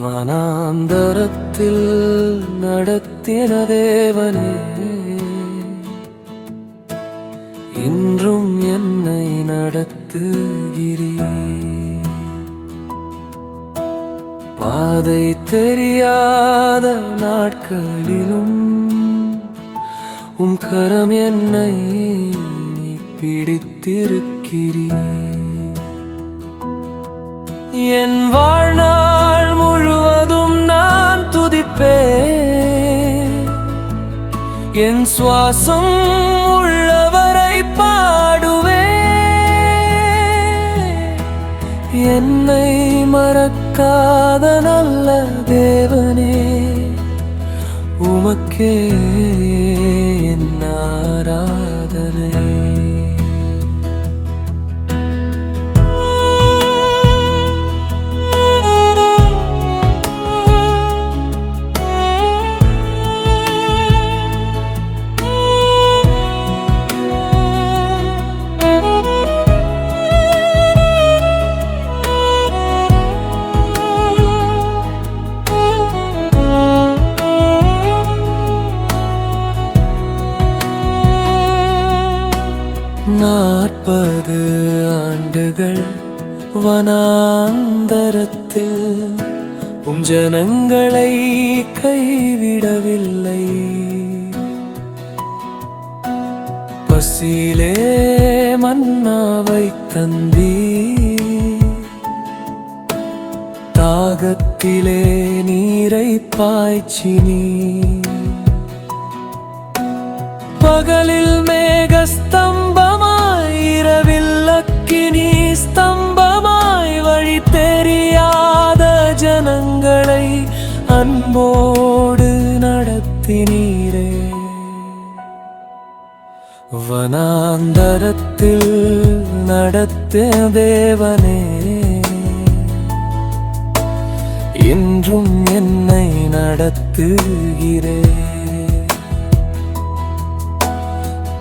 மனாந்தரத்தில் நடத்தின தேவனே இன்றும் என்னை நடத்துகிறீ பாதை தெரியாத நாட்களிலும் உம் கரம் என்னை பிடித்திருக்கிறீ என் என் சுவாசம் உள்ளவரை பாடுவே. என்னை மறக்காத நல்ல தேவனே உமக்கே முப்பது ஆண்டுகள் வனாந்தரத்தில் உம் ஜனங்களை கைவிடவில்லை. பசியிலே மன்னாவை தந்தீ தாகத்திலே நீரை பாய்ச்சினி பகலில் மேகஸ்த அன்போடு நடத்தினீரே. வனாந்தரத்தில் நடத்த தேவனே. இன்றும் என்னை நடத்துகிறே.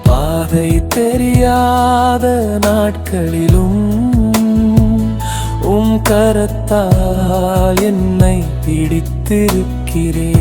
பாதை தெரியாத நாட்களிலும் உம் கரத்தால் என்னை பிடித்திருக்கிறேன்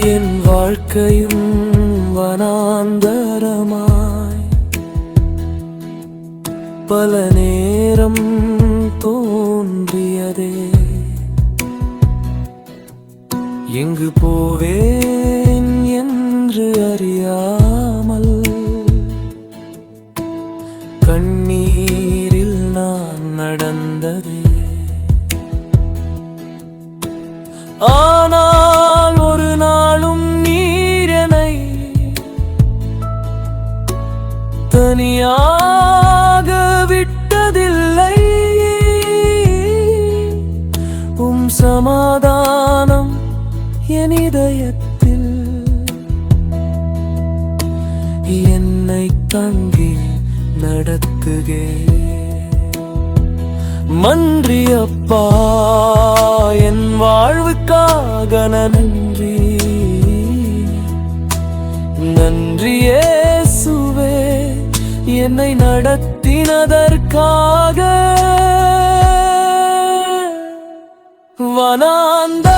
என் வாழ்க்கையும் வனாந்தரமாய். பல நேரம் தோன்றியதே. எங்கு போவேன் என்று அறியாமல் கண்ணீரில் நான் நடந்ததே. ஆனால் தனியாக விட்டதில்லை. உம் சமாதானம் என் இதயத்தில். என்னை தங்கி நடத்துகே. மன்றி அப்பா என் வாழ்வுக்காக நன்றி. நன்றியே என்னை நடத்தினதற்காக. வனாந்த